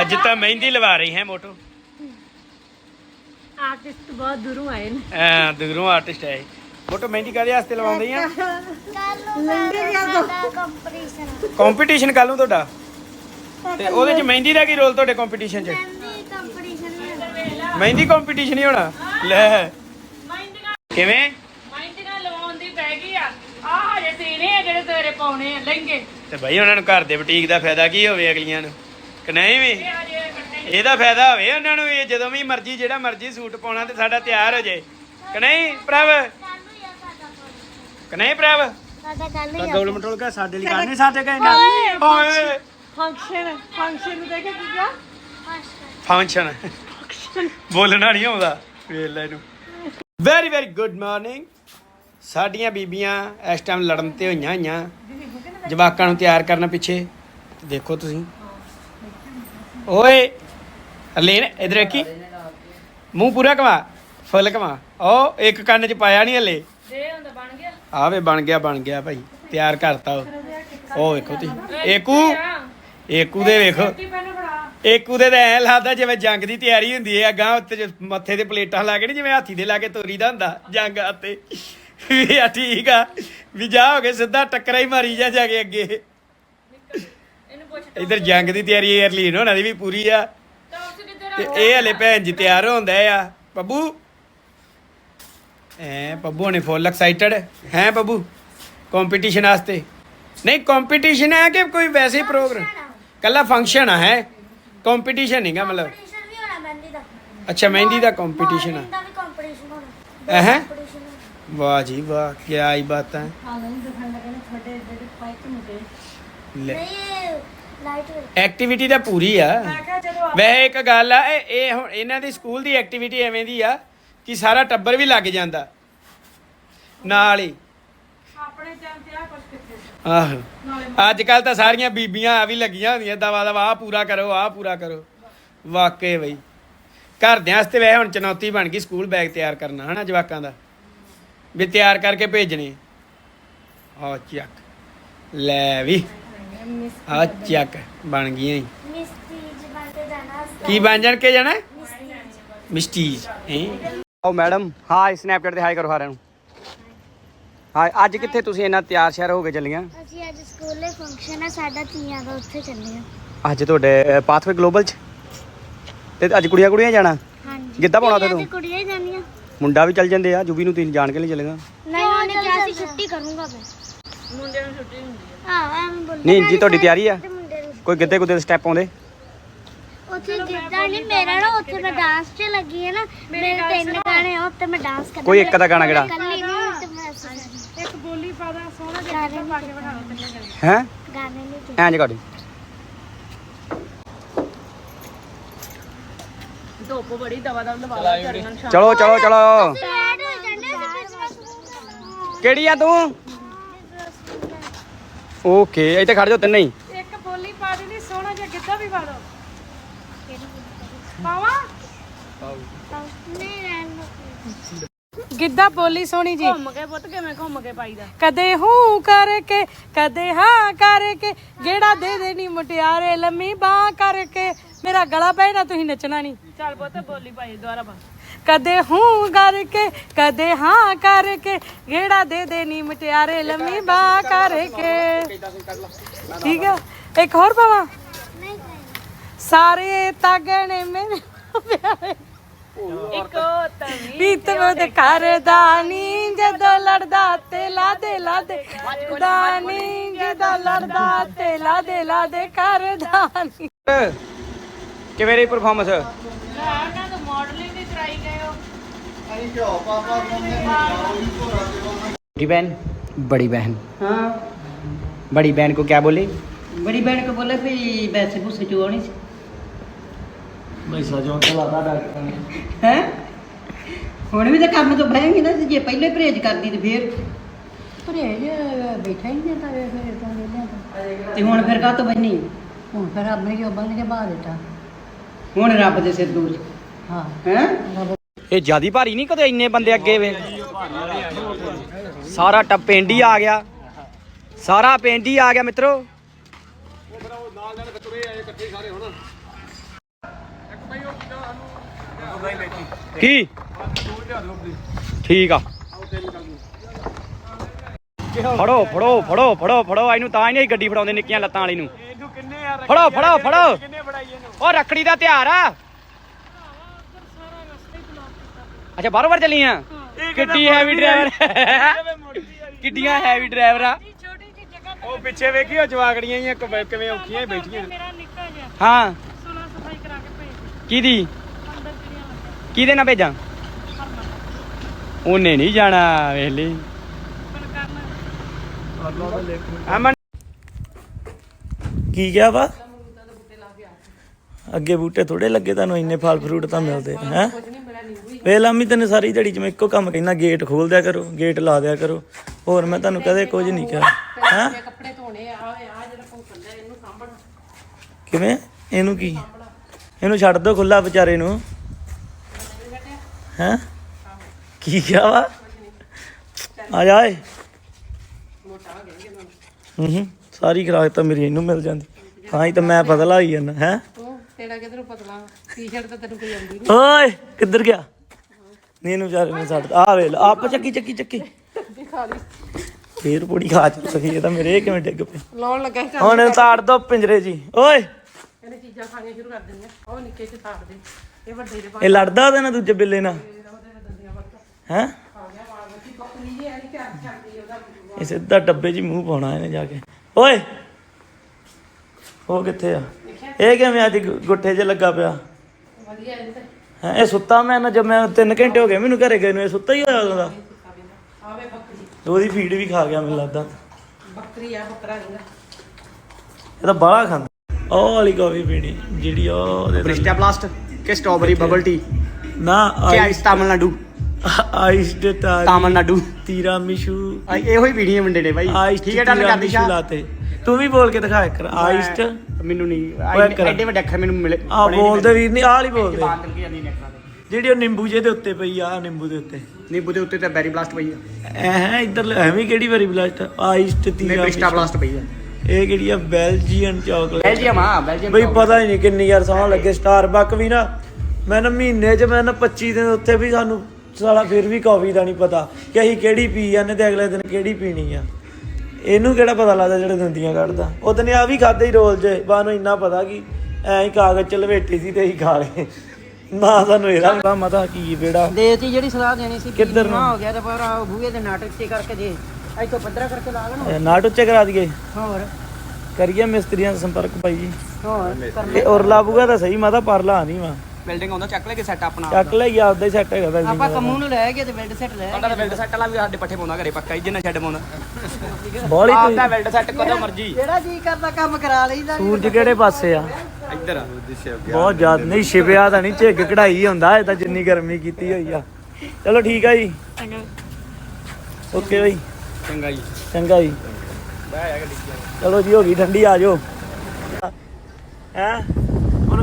ਅੱਜ ਤਾਂ ਮਹਿੰਦੀ ਲਵਾ ਰਹੀ ਹੈ ਮੋਟੋ। ਆਰਟਿਸਟ ਬਹੁਤ ਦੂਰੋਂ ਆਏ ਨੇ। ਐ ਦੂਰੋਂ ਆਰਟਿਸਟ ਇਹ। ਮੋਟੋ ਮਹਿੰਦੀ ਕਾਹਦੇ ਵਾਸਤੇ ਲਵਾਉਂਦੀ ਆ? ਕੰਪੀਟੀਸ਼ਨ ਕੰਪੀਟੀਸ਼ਨ ਕੱਲ ਨੂੰ ਤੁਹਾਡਾ। ਤੇ ਉਹਦੇ ਚ ਮਹਿੰਦੀ ਦਾ ਕੀ ਰੋਲ ਤੁਹਾਡੇ ਕੰਪੀਟੀਸ਼ਨ ਚ? ਮਹਿੰਦੀ ਕੰਪੀਟੀਸ਼ਨ ਹੀ ਹੋਣਾ। ਲੈ। ਕਿਵੇਂ? ਮਾਈਂਦੀਆਂ ਲਵਾਉਣ ਦੀ ਪੈ ਗਈ ਆ। ਆਹ ਹਜੇ ਸੀਨੇ ਆ ਜਿਹੜੇ ਤੇਰੇ ਪਾਉਣੇ ਆ ਲਹਿੰਗੇ। ਤੇ ਭਾਈ ਉਹਨਾਂ ਨੂੰ ਘਰ ਦੇ ਬੁਟੀਕ ਦਾ ਫਾਇਦਾ ਕੀ ਹੋਵੇ ਅਗਲੀਆਂ ਨੂੰ? ਕਿ ਨਹੀਂ ਵੀ? ਇਹਦਾ ਫਾਇਦਾ ਹੋਵੇ ਉਹਨਾਂ ਨੂੰ ਇਹ ਜਦੋਂ ਵੀ ਮਰਜ਼ੀ ਜਿਹੜਾ ਮਰਜ਼ੀ ਸੂਟ ਪਾਉਣਾ ਤੇ ਸਾਡਾ ਤਿਆਰ ਹੋ ਜਾਏ ਕਿ ਨਹੀਂ ਪ੍ਰਭ? ਕਿ ਨਹੀਂ ਪ੍ਰਭ? ਸਾਡਾ ਕੱਲ ਮਟੋਲ ਕਾ ਸਾਡੇ ਲਈ ਕਰਨੇ ਸਾਡੇ ਕਹਿੰਦਾ ਓਏ ਫੰਕਸ਼ਨ ਫੰਕਸ਼ਨ ਨੂੰ ਦੇਖੇ ਕੀ ਕਿਹਾ? ਫੰਕਸ਼ਨ। ਬੋਲਣਾ ਨਹੀਂ ਆਉਂਦਾ। ਵੇਖ ਲੈ ਇਹਨੂੰ। ਵੈਰੀ ਵੈਰੀ ਗੁੱਡ ਮਾਰਨਿੰਗ ਸਾਡੀਆਂ ਬੀਬੀਆਂ ਇਸ ਟਾਈਮ ਲੜਨ ਤੇ ਹੋਈਆਂ ਹੋਈਆਂ। ਜਵਾਕਾਂ ਨੂੰ ਤਿਆਰ ਕਰਨ ਪਿੱਛੇ। ਦੇਖੋ ਤੁਸੀਂ। ਓਏ ਹਰਲੀਨ ਇਧਰ ਵੇਖੀ। ਮੂੰਹ ਪੂਰਾ ਕਮਾ ਫੁੱਲ ਕਮਾ ਉਹ ਇੱਕ ਕੰਨ 'ਚ ਪਾਇਆ ਨਹੀਂ ਹਲੇ। ਦੇ ਹੁੰਦਾ ਬਣ ਗਿਆ। ਆਵੇ ਬਣ ਗਿਆ ਬਣ ਗਿਆ ਭਾਈ। ਤਿਆਰ ਕਰਤਾ ਉਹ। ਉਹ ਵੇਖੋ ਤੁਸੀਂ। ਏਕੂ ਏਕੂ ਦੇ ਵੇਖੋ। ਕੀ ਏਕੂ ਦੇ ਤਾਂ ਐ ਲੱਗਦਾ ਜਿਵੇਂ ਜੰਗ ਦੀ ਤਿਆਰੀ ਹੁੰਦੀ ਹੈ। ਅਗਾਂ ਉੱਤੇ ਮੱਥੇ ਤੇ ਪਲੇਟਾਂ ਲਾ ਕੇ ਨੀ ਜਿਵੇਂ ਹਾਥੀ ਦੇ ਲਾ ਕੇ ਤੋਰੀਦਾ ਹੁੰਦਾ ਜੰਗ ਅਤੇ ਵੀ ਆ ਠੀਕ ਆ। ਵੀ ਜਾ ਹੋ ਕੇ ਸਿੱਧਾ ਟੱਕਰਾ ਹੀ ਮਾਰੀ ਜਾ ਜਾ ਕੇ ਅੱਗੇ। ਇਧਰ ਜੰਗ ਦੀ ਤਿਆਰੀ ਏਅਰਲੀਨ ਹੋਣਾ ਦੀ ਵੀ ਪੂਰੀ ਆ। ਤੇ ਇਹ ਹਲੇ ਭੈਣ ਜੀ ਤਿਆਰ ਹੁੰਦਾ ਆ। ਬੱਬੂ? ਐ ਬੱਬੂ ਨੇ ਫੁੱਲ ਐਕਸਾਈਟਡ ਹੈ ਬੱਬੂ? ਕੰਪੀਟੀਸ਼ਨ ਵਾਸਤੇ। ਨਹੀਂ ਕੰਪੀਟੀਸ਼ਨ ਹੈ ਕਿ ਕੋਈ ਵੈਸੇ ਪ੍ਰੋਗਰਾਮ ਕੱਲਾ ਫੰਕਸ਼ਨ ਆ ਹੈ? ਕੰਪੀਟੀਸ਼ਨ ਨਹੀਂਗਾ ਮਤਲਬ। ਅੱਛਾ ਮਹਿੰਦੀ ਦਾ। ਕੰਪੀਟੀਸ਼ਨ ਮਹਿੰਦੀ ਦਾ ਵੀ ਕੰਪੀਟੀਸ਼ਨ ਹੋਣਾ। ਆ ਹੈ? ਵਾਹ ਜੀ ਵਾਹ ਕੀ ਆਈ ਬਾਤ ਹੈ। ਲੈ। ਨਹੀਂ ਲਾਈਟ ਵੇਟ ਐਕਟੀਵਿਟੀ ਤਾਂ ਪੂਰੀ ਆ। ਮੈਂ ਕਿਹਾ ਜਦੋਂ ਵੈਸੇ ਇੱਕ ਗੱਲ ਆ ਇਹ ਇਹ ਹੁਣ ਇਹਨਾਂ ਦੀ ਸਕੂਲ ਦੀ ਐਕਟੀਵਿਟੀ ਐਵੇਂ ਦੀ ਆ ਕਿ ਸਾਰਾ ਟੱਬਰ ਵੀ ਲੱਗ ਜਾਂਦਾ। ਨਾਲ ਹੀ। ਆਪਣੇ ਟਾਈਮ ਤੇ ਆ ਕੁਝ ਕਿੱਥੇ ਆਹੋ। ਨਾਲੇ ਅੱਜ ਕੱਲ ਤਾਂ ਸਾਰੀਆਂ ਬੀਬੀਆਂ ਆ ਵੀ ਲੱਗੀਆਂ ਹੁੰਦੀਆਂ ਦਵਾ ਦਵਾ ਆ ਪੂਰਾ ਕਰੋ ਆ ਪੂਰਾ ਕਰੋ। ਵਾਕਈ ਬਈ। ਘਰਦਿਆਂ ਵਾਸਤੇ ਵੈਸੇ ਹੁਣ ਚੁਣੌਤੀ ਬਣ ਗਈ ਸਕੂਲ ਬੈਗ ਤਿਆਰ ਕਰਨਾ ਹਨਾ ਜਵਾਕਾਂ ਦਾ। ਵੀ ਤਿਆਰ ਕਰਕੇ ਭੇਜਣੇ। ਆ ਚੱਕ। ਲੈ ਵੀ। ਆ ਚੱਕ ਬਣ ਗਈਆਂ ਈ। ਮਿਸ ਤੀਜ ਬਣ ਕੇ ਜਾਣਾ ਕੀ ਬਣ ਜਾਣ? ਕੇ ਜਾਣਾ ਮਿਸਟੀਜ਼ ਓ ਮੈਡਮ ਹਾਈ ਸਨੈਪਚੈਟ ਤੇ ਹਾਈ ਕਰੋ ਸਾਰਿਆਂ ਨੂੰ। ਹਾਈ ਅੱਜ ਕਿੱਥੇ ਤੁਸੀਂ ਇੰਨਾ ਤਿਆਰ ਸ਼ਿਆਰ ਹੋ ਕੇ ਚੱਲੀਆਂ? ਅਸੀਂ ਅੱਜ ਸਕੂਲੇ ਫੰਕਸ਼ਨ ਹੈ ਸਾਡਾ ਤੀਆਂ ਦਾ ਉੱਥੇ ਚੱਲੇ ਆ ਅੱਜ ਤੁਹਾਡੇ ਪਾਥਵੇ ਗਲੋਬਲ ਚ? ਤੇ ਅੱਜ ਕੁੜੀਆਂ ਕੁੜੀਆਂ ਜਾਣਾ? ਹਾਂਜੀ। ਗਿੱਧਾ ਪਾਉਣਾ ਉੱਥੇ ਤੀਆਂ ਤੂੰ? ਕੁੜੀਆਂ ਹੀ ਜਾਂਦੀਆਂ ਮੁੰਡਾ ਵੀ ਚੱਲ ਜਾਂਦੇ ਆ ਜੁਬੀ ਨੂੰ ਤਿੰਨ ਜਾਣ ਕੇ ਲਈ ਚੱਲੇਗਾ? ਨਹੀਂ ਉਹਨੇ ਕਿਹਾ ਸੀ ਛੁੱਟੀ ਕਰੂੰਗਾ ਮੈਂ ਮੁੰਡੇ ਨੂੰ ਛੁੱਟੀ ਹੁੰਦੀ ਆ। ਹਾਂ ਐਵੇਂ ਬੋਲਦਾ। ਨਹੀਂ ਜੀ ਤੁਹਾਡੀ ਤਿਆਰੀ ਆ? ਕੋਈ ਗਿੱਧੇ ਗੁੱਦੇ ਦੇ ਸਟੈਪ ਆਉਂਦੇ? ਉੱਥੇ ਜਿੱਦਾਂ ਨਹੀਂ ਮੇਰਾ ਨਾ ਉੱਥੇ ਮੈਂ ਡਾਂਸ 'ਚ ਲੱਗੀ ਹੈ ਨਾ ਮੇਰੇ ਤਿੰਨ ਗਾਣੇ ਆ ਉੱਤੇ ਮੈਂ ਡਾਂਸ ਕਰਨਾ ਕੋਈ ਇੱਕ ਦਾ ਗਾਣਾ ਕਿਹੜਾ? ਕੱਲੀ ਨਹੀਂ ਤੇ ਮੈਂ ਐਸੇ ਇੱਕ ਬੋਲੀ ਪਾਦਾ ਸੋਹਣਾ ਜਿਹਾ ਗਾਣੇ ਪਾ ਕੇ ਬਿਠਾਓ ਤਿੰਨੇ ਜਣੇ। ਹੈ? ਗਾਣੇ ਨਹੀਂ ਐਂ ਜੀ ਕਾਡੀ। ਧੁੱਪ ਬੜੀ ਦਵਾ ਦਵ ਲਵਾ ਲਾ ਚੜਨ ਸ਼ਾਮ ਚਲੋ ਚਲੋ ਚਲੋ। ਕਿਹੜੀ ਆ ਤੂੰ? ਓਕੇ ਇੱਥੇ ਖੜ ਜਾਓ ਤਿੰਨੇ ਹੀ। ਇੱਕ ਬੋਲੀ ਪਾ ਦੇਣੀ ਸੋਹਣਾ ਜਿਹਾ ਗਿੱਧਾ ਵੀ ਪਾ ਦੋ। ਪਾਵਾ? ਨਹੀਂ ਰਹਿਣ ਦਿਓ। ਗਿੱਧਾ ਬੋਲੀ ਸੋਹਣੀ ਜੀ। ਘੁੰਮ ਕੇ ਪੁੱਤ ਕਿਵੇਂ ਘੁੰਮ ਕੇ ਪਾਈਦਾ? ਕਦੇ ਹੂੰ ਕਰਕੇ ਕਦੇ ਹਾਂ ਕਰਕੇ। ਗੇੜਾ ਦੇ ਦੇ ਨੀ ਮੁਟਿਆਰੇ ਲੰਮੀ ਬਾਹ ਕਰਕੇ। ਮੇਰਾ ਗਲਾ ਪੈਣਾ ਤੁਸੀਂ ਨੱਚਣਾ ਨਹੀਂ। ਚੱਲ ਪੁੱਤ ਬੋਲੀ ਪਾਈ ਦੁਬਾਰਾ ਪਾ ਕਦੇ ਹੂੰ ਕਰਕੇ ਕਦੇ ਹਾਂ ਕਰਕੇ ਗੇੜਾ ਦੇ ਦੇ ਨੀ ਮੁਟਿਆਰੇ ਲੰਮੀ ਬਾਹ ਕਰਕੇ। ਠੀਕ ਆ? ਇੱਕ ਹੋਰ ਪਾਵਾਂ? ਸਾਰੇ ਤਾਗਣੇ ਮੇਰੇ ਪਿਆਰੇ ਇੱਕੋ ਤਵੀ ਬੀਤ ਮਦ ਕਰਦਾ ਨੀ ਜਦੋਂ ਲੜਦਾ ਤੇ ਲਾਦੇ ਲਾਦੇ। ਦਾਨੀ ਜਦੋਂ। ਲੜਦਾ ਤੇ ਲਾਦੇ ਲਾਦੇ ਕਰਦਾ ਨੀ। ਕਿਵੇਂ ਰਹੀ ਪਰਫਾਰਮੈਂਸ ਉਹਨਾਂ ਦਾ ਮਾਡਲਿੰਗ ਦੀ ਟਰਾਈ ਗਏ ਹੋ छोटी बहन बड़ी बहन हाँ बड़ी बहन को क्या बोले बड़ी बहन को बोले फिर वैसे भूसे चुआनी से हैं ਹੁਣ ਵੀ ਤਾਂ ਕੰਮ ਤੋਂ ਬਹਿਣਗੇ ਨਾ ਤੇ ਜੇ ਪਹਿਲੇ ਪਰਹੇਜ ਕਰਦੀ ਤੇ ਫੇਰ ਪਰਹੇਜ ਬੈਠਾ ਹੀ ਨਹੀਂ ਤਾਂ ਫਿਰ ਤਾਂ ਵੇਲਿਆ ਤੇ ਹੁਣ ਫਿਰ ਕਾਹ ਤੋਂ ਬੈਣੀ ਹੁਣ ਫਿਰ ਰੱਬ ਨੇ ਕਿਉਂ ਬੰਨ ਕੇ ਬਾਹਰ ਦਿੱਤਾ ਹੁਣ ਰੱਬ ਦੇ ਸਿਰ ਦੂਰ ਹਾਂ ਹੈ ਇਹ ਜਿਆਦੀ ਭਾਰੀ ਨਹੀਂ ਕਦੇ ਇੰਨੇ ਬੰਦੇ ਅੱਗੇ ਵੇ। ਸਾਰਾ ਟੱਪ ਪਿੰਡ ਹੀ ਆ ਗਿਆ। ਸਾਰਾ ਪਿੰਡ ਹੀ ਆ ਗਿਆ ਮਿੱਤਰੋ। ਕੀ? ਠੀਕ ਆ। ਫੜੋ ਫੜੋ ਫੜੋ ਫੜੋ ਫੜੋ। ਇਹਨੂੰ ਤਾਂ ਹੀ ਨਹੀਂ ਗੱਡੀ ਫੜਾਉਂਦੇ ਨਿੱਕੀਆਂ ਲੱਤਾਂ ਵਾਲੀ ਨੂੰ। ਫੜੋ ਫੜੋ ਫੜੋ। ਉਹ ਰੱਖੜੀ ਦਾ ਤਿਹਾਰ ਆ। ਅੱਛਾ ਬਾਰੋ ਬਾਰ ਚੱਲੀਆਂ? ਕਿੱਡੀ ਹੈਵੀ ਡਰਾਈਵਰ ਕਿੱਡੀਆਂ ਹੈਵੀ ਡਰਾਈਵਰ ਆ। ਛੋਟੀ ਜਿਹੀ ਜਗ੍ਹਾ ਉਹ ਪਿੱਛੇ ਵੇਖੀ ਉਹ ਜਵਾਕੜੀਆਂ ਹੀ ਕਿਵੇਂ ਕਿਵੇਂ ਔਖੀਆਂ ਹੀ ਬੈਠੀਆਂ ਮੇਰਾ ਨਿੱਕਾ ਜਿਹਾ। ਹਾਂ। ਸੁਣਾ ਸਫ਼ਾਈ ਕਰਾ ਕੇ ਭੇਜ ਕਿਹਦੀ? ਅੰਦਰ ਜਿਹੜੀਆਂ ਲੱਗੀਆਂ ਕਿਹਦੇ ਨਾਲ ਭੇਜਾਂ? ਉਹਨੇ ਨਹੀਂ ਜਾਣਾ ਵੇਖ ਲਈ। ਅਮਨ ਕੀ ਕਿਹਾ ਵਾ? ਅੱਗੇ ਬੂਟੇ ਥੋੜੇ ਲੱਗੇ ਤੁਹਾਨੂੰ ਇੰਨੇ ਫਲ ਫਰੂਟ ਤਾਂ ਮਿਲਦੇ ਹੈ? ਵੇ ਲਾਮੀ ਤੈਨੂੰ ਸਾਰੀ ਦਿਹਾੜੀ ਚ ਮੈਂ ਇੱਕੋ ਕੰਮ ਕਹਿਣਾ ਗੇਟ ਖੋਲ ਦਿਆ ਕਰੋ ਗੇਟ ਲਾ ਦਿਆ ਕਰੋ। ਹੋਰ ਮੈਂ ਤੁਹਾਨੂੰ ਕਦੇ ਕੁਝ ਨਹੀਂ ਕਿਹਾ। ਹੈ? ਕੱਪੜੇ ਧੋਣੇ ਆ ਆ ਜਿਹੜਾ ਭੌਂਕਣ ਦਾ ਇਹਨੂੰ ਸਾਂਭਣਾ ਕਿਵੇਂ? ਇਹਨੂੰ ਕੀ? ਇਹਨੂੰ ਛੱਡ ਦੋ ਖੁੱਲਾ ਵਿਚਾਰੇ ਨੂੰ। ਹੈ? ਕੀ ਕਿਹਾ ਵਾ? ਆ ਜਾ ਏ ਹੂੰ ਹੂੰ ਸਾਰੀ ਖਰਾਕ ਤਾਂ ਮੇਰੀ ਇਹਨੂੰ ਮਿਲ ਜਾਂਦੀ। ਤਾਂ ਹੀ ਤਾਂ ਮੈਂ ਪਤਲਾ ਹੋਈ ਜਾਂਦਾ ਹੈ? ਤੇਰਾ ਕਿਧਰੋਂ ਪਤਲਾ? ਟੀ-ਸ਼ਰਟ ਤਾਂ ਤੈਨੂੰ ਕੋਈ ਆਉਂਦੀ ਓਏ ਕਿੱਧਰ ਗਿਆ? ਇਹਨੂੰ ਵਿਚਾਰੇ ਨੇ ਛੱਡ ਆ ਵੇ ਆਪ ਚੱਕੀ ਚੱਕੀ ਚੱਕੀ। ਫੇਰ ਪੂੜੀ ਖਾ ਚ ਸਕੀ ਇਹ ਤਾਂ ਮੇਰੇ ਕਿਵੇਂ ਡਿੱਗ ਪਏ। ਲਾਉਣ ਲੱਗਾ ਸੀ ਹੁਣ ਇਹਨੂੰ ਤਾੜ ਦੋ ਪਿੰਜਰੇ ਜੀ ਓਏ! ਇਹਨੇ ਚੀਜ਼ਾਂ ਖਾਣੀਆਂ ਸ਼ੁਰੂ ਕਰ ਦਿੰਦੀਆਂ ਉਹ ਨਿੱਕੇ ਚ ਤਾੜ ਦੇ। ਇਹ ਵੱਡੇ ਦੇ ਇਹ ਲੜਦਾ ਉਹਦੇ ਨਾਲ ਦੂਜੇ ਬਿੱਲੇ ਨਾਲ? ਹੈ? ਇਹ ਸਿੱਧਾ ਡੱਬੇ 'ਚ ਹੀ ਮੂੰਹ ਪਾਉਣਾ ਇਹਨੇ ਜਾ ਕੇ। ਓਏ! ਉਹ ਕਿੱਥੇ ਆ? ਇਹ ਕਿਵੇਂ ਅੱਜ ਗੁ- ਗੁੱਠੇ 'ਚ ਲੱਗਾ ਪਿਆ? ਹੈ ਇਹ ਸੁੱਤਾ ਮੈਂ ਨਾ ਜਦ ਮੈਂ 3 ਘੰਟੇ ਹੋ ਗਏ ਮੈਨੂੰ ਘਰੇ ਗਏ ਨੂੰ ਇਹ ਸੁੱਤਾ ਹੀ ਹੋਇਆ ਉਦੋਂ ਦਾ। ਉਹਦੀ ਫੀਡ ਵੀ ਖਾ ਗਿਆ ਮੈਨੂੰ ਲੱਗਦਾ। ਬੱਕਰੀ ਆ ਬੱਕਰਾ ਨਹੀਂ ਇਹ ਤਾਂ ਬਾਹਲਾ ਖਾਂਦਾ। ਉਹ ਵਾਲੀ ਕਾਫੀ ਪੀਣੀ ਜਿਹੜੀ ਉਹ ਉਹਦੇ ਨਾਲ- ਬ੍ਰਿਸਟਾ ਬਲਾਸਟ ਕਿ ਸਟ੍ਰਾਬੇਰੀ ਬਬਲ ਟੀ ਨਾ ਕਿ ਆਈਸ ਤਾਮਿਲਨਾਡੂ। ਆਈਸ ਦੇ ਤਾਰੀ ਤਾਮਿਲਨਾਡੂ। ਤੀਰਾ ਮਿਸ਼ੂ। ਆ, ਇਹੋ ਹੀ ਪੀੜੀਆਂ ਮੁੰਡੇ ਨੇ ਬਾਈ। ਆਈਸ ਠੀਕ ਹੈ ਡਨ ਕਰਦੀ ਸ਼ਾ ਲਾਤੇ। ਤੂੰ ਵੀ ਬੋਲ ਕੇ ਦਿਖਾ ਇੱਕ ਆਈਸ ਚ। ਮੈਨੂੰ ਨਹੀਂ। ਐਡੇ ਵੱਡੇ ਅੱਖਰ ਮੈਨੂੰ ਮਿਲੇ ਆ ਬੋਲਦੇ ਵੀਰ ਨਹੀਂ ਆਹ ਮੇਰੇ। ਬੋਲਦੇ। ਜ਼ਬਾਨ ਤਿਲਕੀ ਜਾਂਦੀ ਨੇ ਅੱਖਰਾਂ ਤੇ ਜਿਹੜੀ ਉਹ ਨਿੰਬੂ ਜੇ ਦੇ ਉੱਤੇ ਪਈ ਆ ਨਿੰਬੂ ਦੇ ਉੱਤੇ। ਨਿੰਬੂ ਦੇ ਉੱਤੇ ਤਾਂ ਬੈਰੀ ਬਲਾਸਟ ਪਈ ਆ। ਐ ਹੈ ਇੱਧਰ ਐਵੇਂ ਕਿਹੜੀ ਵਾਰੀ ਬਲਾਸਟ ਆਈਸ ਤੇ ਨੇ ਤੀਰਾ ਬ੍ਰਿਸਟਾ ਬਲਾਸਟ ਪਈ ਆ। ਇਹ ਕਿਹੜੀ ਆ? ਬੈਲਜੀਅਨ ਚਾਕਲੇਟ ਬੈਲਜੀਅਮ ਆ ਬੈਲਜੀਅਮ ਬਈ ਪਤਾ ਹੀ ਨਹੀਂ ਕਿੰਨੀ ਯਾਰ ਸੌਂ ਲੱਗੇ। ਸਟਾਰਬਕ ਵੀ ਨਾ ਮੈਂ ਨਾ ਮਹੀਨੇ 'ਚ ਮੈਂ ਨਾ 25 ਦਿਨ ਉੱਥੇ ਵੀ ਸਾਨੂੰ ਸਾਲਾ ਫਿਰ ਵੀ ਕਾਫੀ ਦਾ ਨਹੀਂ ਪਤਾ ਕਿ ਅਸੀਂ ਕਿਹੜੀ ਪੀ ਜਾਂਦੇ ਤੇ ਅਗਲੇ ਦਿਨ ਕਿਹੜੀ ਪੀਣੀ ਆ। ਇਹਨੂੰ ਕਿਹੜਾ ਪਤਾ ਲੱਗਦਾ ਜਿਹੜੇ ਦੰਦੀਆਂ ਕੱਢਦਾ? ਉਹਦਨ ਆ ਵੀ ਖਾਦੇ ਹੀ ਰੋਲ ਜੇ ਬਾਨੂੰ ਇੰਨਾ ਪਤਾ ਕਿ ਐਂ ਹੀ ਕਾਗਜ਼ ਚ ਲਵੇਟੀ ਸੀ ਤੇ ਹੀ ਖਾ ਲਏ। ਨਾ ਸਾਨੂੰ ਇਹਦਾ ਪਤਾ ਮਤਾ ਕੀ ਬੇੜਾ ਦੇਤੀ ਜਿਹੜੀ ਸਲਾਹ ਦੇਣੀ ਸੀ ਕਿੱਧਰ ਨੂੰ? ਹੋ ਗਿਆ ਤੇ ਪਰ ਆ ਬੂਹੇ ਦੇ ਨਾਟਕ ਤੇ ਕਰਕੇ ਜੇ ਇੱਥੋਂ ਪੱਧਰਾ ਕਰਕੇ ਲਾ ਲੈਣਾ। ਇਹ ਨਾਟ ਉੱਚੇ ਕਰਾ ਦਈਏ। ਹੋਰ। ਕਰੀਏ ਮਿਸਤਰੀਆਂ ਦਾ ਸੰਪਰਕ ਭਾਈ ਜੀ। ਹੋਰ ਇਹ ਉਰਲਾ ਬੂਗਾ ਤਾਂ ਸਹੀ ਮਾਤਾ ਪਰਲਾ ਨਹੀਂ ਵਾ। ਬਿਲਡਿੰਗ ਆਉਂਦਾ ਚੱਕ ਲੈ ਕੇ ਸੈੱਟ ਆਪਣਾ ਚੱਕ ਲੈ ਗਿਆ ਆਪਦਾ ਹੀ ਸੈੱਟ ਹੈਗਾ ਵੈਲਡਿੰਗ ਆਪਾਂ ਕੰਮੂ ਨੂੰ ਲੈ ਗਏ ਤੇ ਬਿਲਡ ਸੈੱਟ ਲੈ ਸਾਡਾ ਤਾਂ ਬਿਲਡ ਸੈੱਟ ਵਾਲਾ ਵੀ ਸਾਡੇ ਪੱਠੇ ਪਾਉਂਦਾ ਘਰੇ ਪੱਕਾ ਹੀ ਜਿੰਨਾ ਛੱਡ ਪਾਉਂਦਾ। ਬੋਲੀ ਆਪਦਾ ਬਿਲਡ ਸੈੱਟ ਕਦੋਂ ਮਰਜ਼ੀ। ਜਿਹੜਾ ਜੀ ਕਰਦਾ ਕੰਮ ਕਰਾ ਲਈਦਾ ਸੂਰਜ ਕਿਹੜੇ ਪਾਸੇ ਆ? ਇੱਧਰ ਬਹੁਤ ਜ਼ਿਆਦਾ ਨਹੀਂ ਛਿਪਿਆ ਤਾਂ ਨਹੀਂ ਝਿੱਗ ਕਢਾਈ ਹੁੰਦਾ ਇਹ ਤਾਂ ਜਿੰਨੀ ਗਰਮੀ ਕੀਤੀ ਹੋਈ ਆ। ਚਲੋ ਠੀਕ ਆ ਜੀ। ਓਕੇ ਬਈ। ਚੰਗਾ ਜੀ। ਚੰਗਾ ਜੀ। ਚਲੋ ਜੀ ਹੋ ਗਈ ਠੰਡੀ ਆ ਜਾਓ। ਹੈ?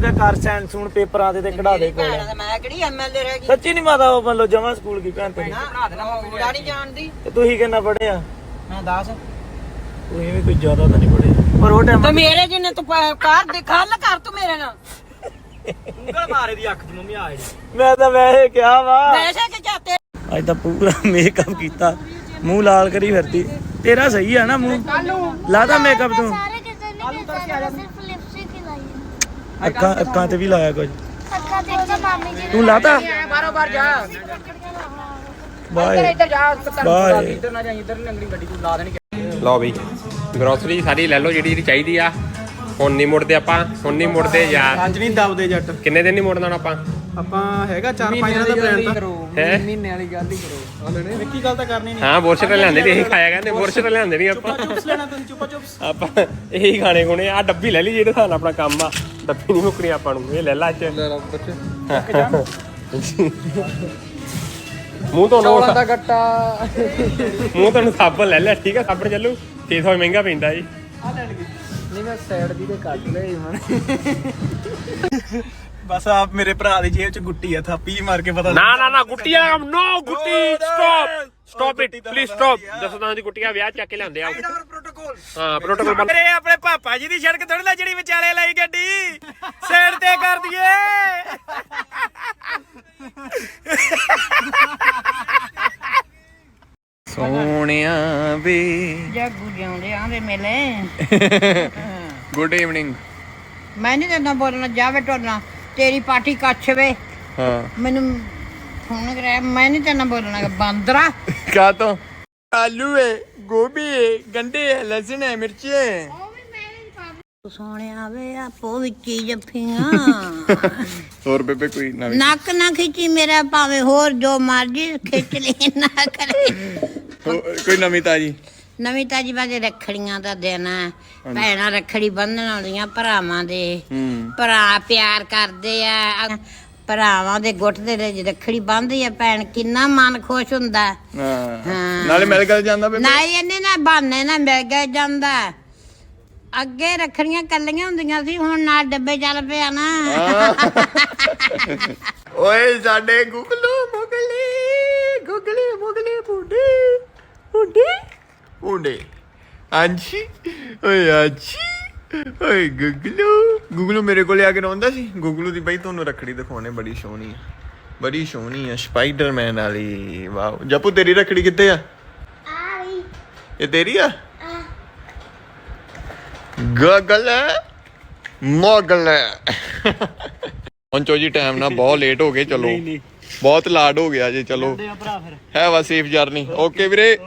ਕਹ ਕਰ ਸੈਂਡ ਸੂਣ ਪੇਪਰਾਂ ਤੇ ਤੇ ਕਢਾ ਦੇ ਕੋਲ। ਮੈਂ ਕਿਹੜੀ ਐਮਐਲਏ ਰਹਿ ਗਈ? ਸੱਚੀ ਨਹੀਂ ਮਾਤਾ ਉਹ ਮੰਨ ਲਓ ਜਮਾ ਸਕੂਲ ਕੀ ਭੈਣ ਤੇ ਮੁੰਡਾ ਨਹੀਂ ਜਾਣਦੀ। ਤੇ ਤੁਸੀਂ ਕਿੰਨਾ ਪੜਿਆ ਮੈਂ ਦੱਸ। ਤੁਸੀਂ ਵੀ ਕੋਈ ਜ਼ਿਆਦਾ ਤਾਂ ਨਹੀਂ ਪੜਿਆ ਪਰ ਉਹ ਟਾਈਮ ਤੇ ਮੇਰੇ ਜਿੰਨੇ ਤੂੰ ਪ- ਕਰ ਦੇ ਖੱਲ ਕਰ ਤੂੰ ਮੇਰੇ ਨਾਲ। ਉਂਗਲ ਮਾਰੇ ਦੀ ਅੱਖ 'ਚ ਮੰਮੀ ਆ ਜਿਹੜੀ ਮੈਂ ਤਾਂ ਵੈਸੇ ਕਿਹਾ ਵਾ। ਪੈਸੇ ਕਿ ਚਾਤੇ ਅੱਜ ਤਾਂ ਪੂਰਾ ਮੇਕਅਪ ਕੀਤਾ। ਮੂੰਹ ਲਾਲ ਕਰੀ ਫਿਰਦੀ। ਤੇਰਾ ਸਹੀ ਆ ਨਾ ਮੂੰਹ। ਲਾਦਾ ਮੇਕਅਪ ਤੂੰ। ਸਾਰੇ ਕਿਸੇ ਨੇ ਕੀਤਾ ਸਿਰਫ ਲਿਪਸਟਿਕ ਹੀ ਲਾਈ ਹੈ। ਅੱਖਾਂ ਅੱਖਾਂ ਤੇ ਵੀ ਲਾਇਆ ਕੁਝ। ਅੱਖਾਂ ਦੇਖੋ ਮਾਮੀ ਜੀ ਤੂੰ ਲਾਤਾ? ਬਾਰੋ ਬਾਰ ਜਾ। ਬਾਏ। ਇੱਧਰ ਜਾ ਬਾਏ। ਇੱਧਰ ਨਾ ਜਾਈ ਇੱਧਰ ਨੰਗਲੀ ਗੱਡੀ ਤੂੰ ਲਾ ਦੇਣੀ ਲਓ ਬਈ ਗਰੋਸਰੀ ਸਾਰੀ ਲੈ ਲਓ ਜਿਹੜੀ ਜਿਹੜੀ ਚਾਹੀਦੀ ਆ। ਹੁਣ ਨਹੀਂ ਮੁੜਦੇ ਆਪਾਂ ਹੁਣ ਨਹੀਂ ਮੁੜਦੇ ਯਾਰ। ਪੰਜ ਨਹੀਂ ਦਬਦੇ ਜੱਟ। ਕਿੰਨੇ ਦਿਨ ਨਹੀਂ ਮੁੜਨਾ ਹੁਣ ਆਪਾਂ? ਆਪਾਂ ਹੈਗਾ 4-5 ਦਿਨਾਂ ਦਾ ਪਲਾਨ ਤਾਂ। ਹੈ? ਮਹੀਨੇ ਵਾਲੀ ਗੱਲ ਹੀ ਕਰੋ। ਵਿੱਕੀ ਗੱਲ ਤਾਂ ਕਰਨੀ ਨਹੀਂ ਹਾਂ ਬੁਰਸ਼ ਤਾਂ ਲਿਆਂਦੇ ਨਹੀਂ ਇਹੀ ਖਾਇਆ ਕਹਿੰਦੇ ਬੁਰਸ਼ ਤਾਂ ਲਿਆਂਦੇ ਨਹੀਂ ਆਪਾਂ। ਚੁੱਪਸ ਲੈਣਾ ਤੈਨੂੰ ਚੁੱਪਾ ਚੁੱਪਸ। ਆਪਾਂ ਇਹੀ ਖਾਣੇ ਖੁਣੇ ਆ ਡੱਬੀ ਲੈ ਲਈ ਜਿਹੜੇ ਨਾਲ ਆਪਣਾ ਕੰਮ ਆ। ਡੱਬੀ ਨਹੀਂ ਮੁੱਕਣੀ ਆਪਾਂ ਨੂੰ ਇਹ ਲੈ ਲਾ ਚ ਮੂੰਹ ਤੋਂ ਨੋ ਦਾ ਗੱਟਾ। ਮੂੰਹ ਤੋਂ ਸਾਬਣ ਲੈ ਲੈ ਠੀਕ ਆ ਸਾਬਣ ਚੱਲੂ। 600 ਮਹਿੰਗਾ ਪੈਂਦਾ ਜੀ। ਨਹੀਂ ਮੈਂ ਸਾਈਡ ਦੀ ਤੇ ਕੱਟ ਲਈ ਮਨ ਬਸ ਆਪ ਮੇਰੇ ਭਰਾ ਦੀ ਜੇਬ 'ਚ ਗੁੱਟੀ ਆ ਥਾਪੀ ਮਾਰ ਕੇ ਪਤਾ ਨਾ ਨਾ ਨਾ ਗੁੱਟੀ ਵਾਲਾ ਕੰਮ no ਗੁੱਟੀ stop stop it please stop ਦਸਤਾਂ ਦੀ ਗੁੱਟੀਆਂ ਵਿਆਹ ਚੱਕ ਕੇ ਲਿਆਂਦੇ ਆ ਹਾਂ ਪ੍ਰੋਟੋਕੋਲ ਬੰਦ। ਅਰੇ ਆਪਣੇ ਪਾਪਾ ਜੀ ਦੀ ਸੜਕ ਥੋੜੀ ਲੈ ਜਿਹੜੀ ਵਿਚਾਲੇ ਲਈ ਗੱਡੀ। ਸਾਈਡ ਤੇ ਕਰ ਦਈਏ। ਸੋਹਣਿਆ ਵੀ। ਜਾਗੂ ਜਿਉਂਦੇ ਆਂਦੇ ਮਿਲੇ। ਗੁੱਡ ਈਵਨਿੰਗ ਮੈਂ ਨਹੀਂ ਤੈਨੂੰ ਬੋਲਣਾ ਜਾਵੇ ਟੋਲਣਾ ਤੇਰੀ ਪਾਰਟੀ ਕੱਛ ਵੇ। ਹਾਂ। ਮੈਨੂੰ ਮੈਂ ਨਹੀਂ ਤੈਨੂੰ ਬੋਲਣਾ ਬਾਂਦਰਾ। ਕਾ ਤੋਂ? ਆਲੂ ਹੈ ਗੋਭੀ ਹੈ ਗੰਡੇ ਹੈ ਲਸਣ ਹੈ ਮਿਰਚੀ ਹੈ ਸੋਹਣਿਆ ਵੇ ਆਪੋ ਵਿੱਚ ਹੀ ਜੱਫੀਆਂ। ਹੋਰ ਬੇਬੇ ਕੋਈ ਨਵੀਂ ਨੱਕ ਨਾ ਖਿੱਚੀ ਮੇਰਾ ਭਾਵੇਂ ਹੋਰ ਜੋ ਮਰਜ਼ੀ ਖਿੱਚ ਲੈ ਨਾ ਕਰੇ। ਹੋਰ ਕੋਈ ਨਵੀਂ ਤਾਜੀ? ਨਵੀਂ ਤਾਜੀ ਬਾਜੇ ਰੱਖੜੀਆਂ ਦਾ ਦਿਨ ਹੈ। ਭੈਣਾਂ ਰੱਖੜੀ ਬੰਨਣ ਆਉਂਦੀਆਂ ਭਰਾਵਾਂ ਦੇ। ਭਰਾ ਪਿਆਰ ਕਰਦੇ ਆ। ਭਰਾਵਾਂ ਦੇ ਗੁੱਟ ਦੇ ਵਿੱਚ ਰੱਖੜੀ ਬੰਨ੍ਹਦੀ ਆ ਭੈਣ ਕਿੰਨਾ ਮਨ ਖੁਸ਼ ਹੁੰਦਾ। ਹੈ। ਨਾਲੇ ਮਿਲ ਗਲ ਜਾਂਦਾ ਬੇਬੇ। ਨਾ ਇਹਨੇ ਨਾ ਬਹਾਨੇ ਨਾ ਮਿਲ ਗਿਆ ਜਾਂਦਾ। ਅੱਗੇ ਰੱਖੜੀਆਂ ਕੱਲੀਆਂ ਹੁੰਦੀਆਂ ਸੀ ਹੁਣ ਨਾਲ ਡੱਬੇ ਚੱਲ ਪਿਆ ਨਾ। ਓਏ ਸਾਡੇ ਗੁਗਲੂ ਮੁਗਲੀ ਗੁਗਲੀ ਮੁਗਲੀ ਬੁੱਢੀ ਬੁੱਢੀ ਬੁੱਢੇ ਹਾਂਜੀ। ਓਏ ਆਜੀ ਓਏ ਗੁਗਲੂ। ਗੁਗਲੂ ਮੇਰੇ ਕੋਲ ਆ ਕੇ ਰੋਂਦਾ ਸੀ। ਗੁਗਲੂ ਦੀ ਬਈ ਤੁਹਾਨੂੰ ਰੱਖੜੀ ਦਿਖਾਉਣੇ ਬੜੀ ਸੋਹਣੀ ਆ। ਬੜੀ ਸੋਹਣੀ ਆ ਸਪਾਈਡਰਮੈਨ ਵਾਲੀ। ਵਾਓ। ਜਪੂ ਤੇਰੀ ਰੱਖੜੀ ਕਿੱਥੇ ਆ? ਆਈ ਇਹ ਤੇਰੀ ਆ? ਗਗਲ ਮੋਗਲ ਪਹੁੰਚੋ ਜੀ ਟਾਈਮ ਨਾਲ ਬਹੁਤ ਲੇਟ ਹੋ ਗਏ ਚਲੋ। ਬਹੁਤ ਲਾਡ ਹੋ ਗਿਆ ਜੀ ਚਲੋ। ਹੈ ਵਾ ਸੇਫ ਜਰਨੀ ਓਕੇ ਵੀਰੇ।